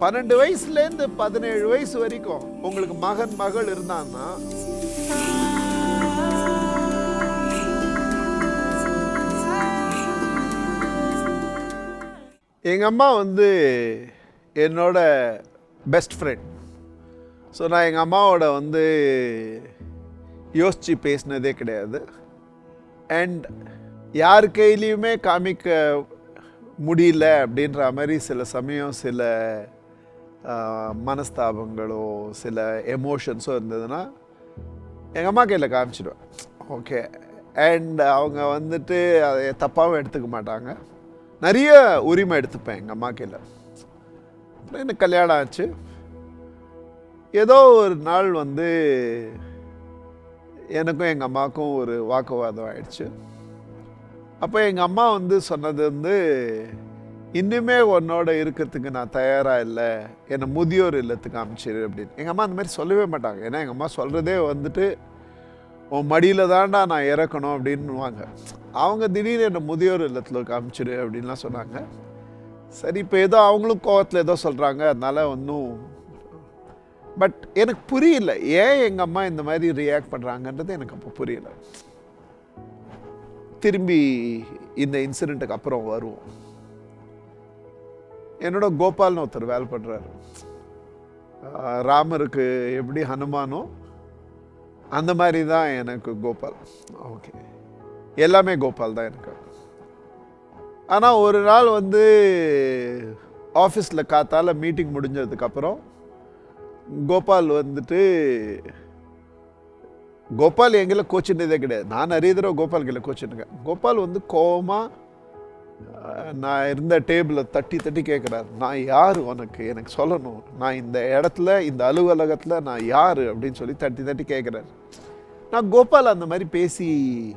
பன்னெண்டு வயசுலேருந்து பதினேழு வயசு வரைக்கும் உங்களுக்கு மகன் மகள் இருந்தான்னா? எங்கள் அம்மா வந்து என்னோட பெஸ்ட் ஃப்ரெண்ட் ஸோ நான் எங்கள் அம்மாவோட வந்து யோசித்து பேசினதே கிடையாது. அண்ட் யார் கையிலையுமே காமிக்க முடியல அப்படின்ற மாதிரி சில சமயம் சில மனஸ்தாபங்களோ சில எமோஷன்ஸோ இருந்ததுன்னா எங்கள் அம்மா கையில் காமிச்சிடுவேன். ஓகே அண்ட் அவங்க வந்துட்டு அதை தப்பாகவும் எடுத்துக்க மாட்டாங்க. நிறைய உரிமை எடுத்துப்பேன் எங்கள் அம்மா கையில். அப்புறம் எனக்கு கல்யாணம் ஆச்சு. ஏதோ ஒரு நாள் வந்து எனக்கும் எங்கள் அம்மாவுக்கும் ஒரு வாக்குவாதம் ஆயிடுச்சு. அப்போ எங்கள் அம்மா வந்து சொன்னது வந்து இன்னுமே உன்னோட இருக்கிறதுக்கு நான் தயாராக இல்லை. என்னை முதியோர் இல்லத்துக்கு அமைச்சிரு அப்படின்னு. எங்கள் அம்மா அந்த மாதிரி சொல்லவே மாட்டாங்க. ஏன்னா எங்கள் அம்மா சொல்கிறதே வந்துட்டு உன் மடியில் தான்டா நான் இறக்கணும் அப்படின்னுவாங்க. அவங்க திடீர்னு என்னை முதியோர் இல்லத்தில் காமிச்சிரு அப்படின்லாம் சொன்னாங்க. சரி இப்போ ஏதோ அவங்களும் கோவத்தில் ஏதோ சொல்கிறாங்க அதனால் ஒன்றும் பட் எனக்கு புரியல. ஏன் எங்கள் அம்மா இந்த மாதிரி ரியாக்ட் பண்ணுறாங்கன்றது எனக்கு அப்போ புரியல. திரும்பி இந்த இன்சிடெண்ட்டுக்கு அப்புறம் வருவோம். என்னோட கோபால்னு ஒருத்தர் வேலை பண்ணுறாரு ராமருக்கு எப்படி ஹனுமானோ அந்த மாதிரி தான் எனக்கு கோபால். ஓகே. எல்லாமே கோபால் தான் எனக்கு. ஆனால் ஒரு நாள் வந்து ஆஃபீஸில் காத்தால மீட்டிங் முடிஞ்சதுக்கப்புறம் கோபால் வந்துட்டு கோபால் எங்களை கோச்சினதே கிடையாது. நான் நிறைய தடவை கோபால் கையில் கோச்சிருக்கேன் கோபால் வந்து கோவமாக நான் இருந்த டேபிளை தட்டி தட்டி கேட்குறாரு நான் யார் உனக்கு? எனக்கு சொல்லணும். நான் இந்த இடத்துல இந்த அலுவலகத்தில் நான் யார்? அப்படின்னு சொல்லி தட்டி தட்டி கேட்குறாரு. நான் கோபால் அந்த மாதிரி பேசி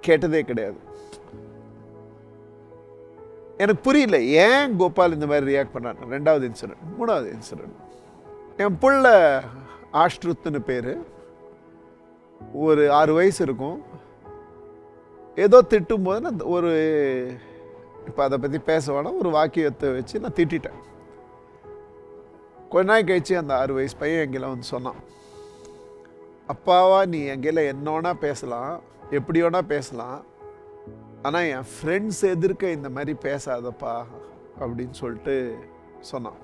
கேட்டதே கிடையாது. எனக்கு புரியல ஏன் கோபால் இந்த மாதிரி ரியாக்ட் பண்ணார் ரெண்டாவது இன்சிடென்ட் மூணாவது இன்சிடென்ட் என் புள்ள ஆஷ்ருத்துன்னு பேர். ஒரு ஆறு வயசு இருக்கும். ஏதோ திட்டும்போது நான் ஒரு இப்போ அதை பற்றி பேச வேணாம். ஒரு வாக்கியத்தை வச்சு நான் திட்டேன் கொஞ்ச நாள் கழிச்சு அந்த ஆறு வயசு பையன் எங்கெல்லாம் வந்து சொன்னான். அப்பாவா நீ எங்கேல என்ன வேணால் பேசலாம். எப்படி வேணால் பேசலாம். ஆனால் என் ஃப்ரெண்ட்ஸ் எதிர்க்க இந்த மாதிரி பேசாதப்பா அப்படின்னு சொல்லிட்டு சொன்னான்.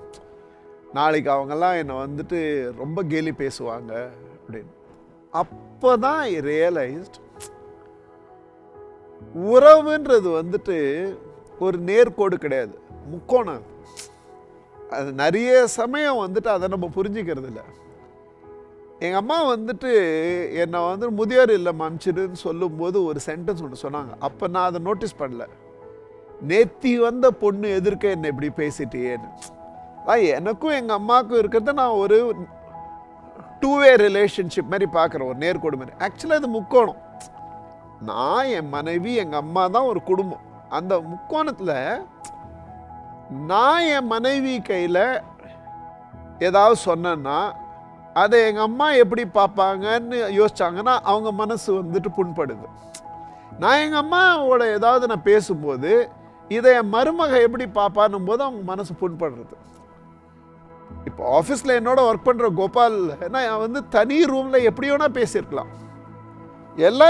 நாளைக்கு அவங்கெல்லாம் என்னை வந்துட்டு ரொம்ப கேலி பேசுவாங்க அப்படின்னு. அப்போ தான் ரியலைஸ்ட் உறவுன்றது வந்துட்டு ஒரு நேர்கோடு கிடையாது. முக்கோணம். அது. நிறைய சமயம் வந்துட்டு அதை நம்ம புரிஞ்சுக்கிறது இல்லை. எங்கள் அம்மா வந்துட்டு என்னை வந்து முதியோர் இல்லம் அனுப்பிச்சிடுன்னு சொல்லும்போது ஒரு சென்டென்ஸ் ஒன்று சொன்னாங்க. அப்போ நான் அதை நோட்டீஸ் பண்ணல. நேத்தி வந்த பொண்ணு எதிர்க்க என்னை இப்படி பேசிட்டியேன்னு. அதான் எனக்கும் எங்கள் அம்மாவுக்கும் இருக்கிறத நான் ஒரு டூ வே ரிலேஷன்ஷிப் மாதிரி பார்க்குறேன் ஒரு நேர்கோடு மாதிரி. ஆக்சுவலாக இது முக்கோணம். நான் என் மனைவி எங்கள் அம்மா தான் ஒரு குடும்பம். அந்த முக்கோணத்தில் நான் என் மனைவி கையில் ஏதாவது சொன்னேன்னா அதை எங்கள் அம்மா எப்படி பார்ப்பாங்கன்னு யோசிச்சாங்கன்னா அவங்க மனசு வந்துட்டு புண்படுது. நான் எங்கள் அம்மாவோட ஏதாவது நான் பேசும்போது இதை என் மருமக எப்படி பார்ப்பான்னும் போது அவங்க மனசு புண்படுறது. இப்போ ஆஃபீஸில் என்னோட ஒர்க் பண்ணுற கோபால் நான் வந்து தனி ரூமில் எப்படி பேசியிருக்கலாம். எல்லா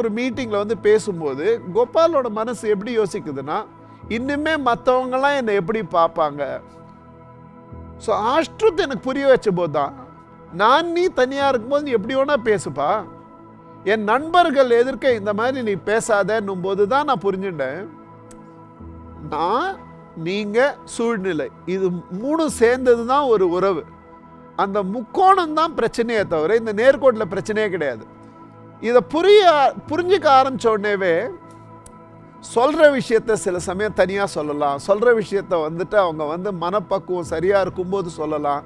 ஒரு மீட்டிங்கில் வந்து பேசும்போது கோபாலோட மனசு எப்படி யோசிக்குதுன்னா இன்னுமே மற்றவங்களாம் என்னை எப்படி பார்ப்பாங்க? ஸோ ஆஷ்ட்ருத் எனக்கு புரிய வச்ச போது தான் நான் நீ தனியாக இருக்கும்போது எப்படி வேணா பேசுப்பா. என் நண்பர்கள் எதிர்க்க இந்த மாதிரி நீ பேசாதன்னும் போது தான் நான் புரிஞ்சுட்டேன். நான் நீங்கள் சூழ்நிலை இது மூணும் சேர்ந்தது தான் ஒரு உறவு. அந்த முக்கோணம் தான் பிரச்சனையே தவிர இந்த நேர்கோட்டில் பிரச்சனையே கிடையாது. இதை புரிய புரிஞ்சுக்க ஆரம்பிச்ச உடனேவே சொல்கிற விஷயத்த சில சமயம் தனியாக சொல்லலாம். சொல்கிற விஷயத்த வந்துட்டு அவங்க வந்து மனப்பக்குவம் சரியாக இருக்கும்போது சொல்லலாம்.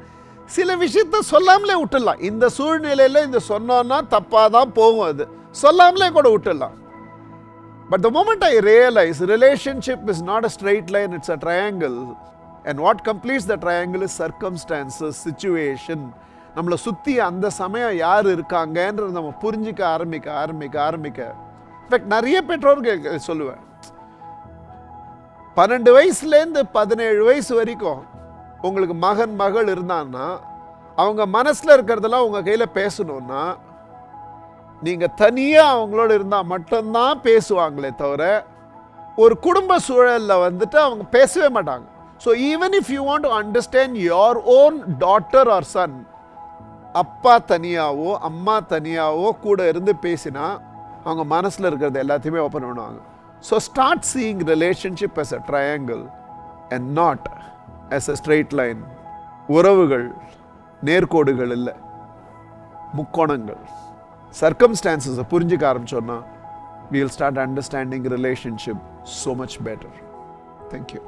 சில விஷயத்த சொல்லாமலே விட்டுடலாம். இந்த சூழ்நிலையில் இந்த சொன்னோன்னா தப்பாக தான் போகும் அது. சொல்லாமலே கூட விட்டுடலாம். But the moment I realise relationship is not a straight line it's a triangle and what completes the triangle is circumstances situation நம்மளை சுற்றி அந்த சமயம் யார் இருக்காங்கன்றது நம்ம புரிஞ்சிக்க ஆரம்பிக்க ஆரம்பிக்க ஆரம்பிக்க. இன்ஃபேக்ட் நிறைய பெற்றோர்கள் சொல்லுவேன். பன்னெண்டு வயசுலேருந்து பதினேழு வயசு வரைக்கும் உங்களுக்கு மகன் மகள் இருந்தான்னா அவங்க மனசில் இருக்கிறதெல்லாம் உங்கள் கையில் பேசணுன்னா நீங்கள் தனியாக அவங்களோட இருந்தால் மட்டும்தான் பேசுவாங்களே தவிர ஒரு குடும்ப சூழலில் வந்துட்டு அவங்க பேசவே மாட்டாங்க. So even if you want to understand your own daughter or son அப்பா தனியாவோ அம்மா தனியாவோ கூட இருந்து பேசினா அவங்க மனசில் இருக்கிறது எல்லாத்தையுமே ஓப்பன் பண்ணுவாங்க. So start seeing relationship as a triangle and not as a straight line உறவுகள் நேர்கோடுகள் இல்லை. முக்கோணங்கள். சர்க்கம்ஸ்டான்சஸை புரிஞ்சுக்க ஆரம்பிச்சோன்னா we'll start understanding relationship so much better thank you.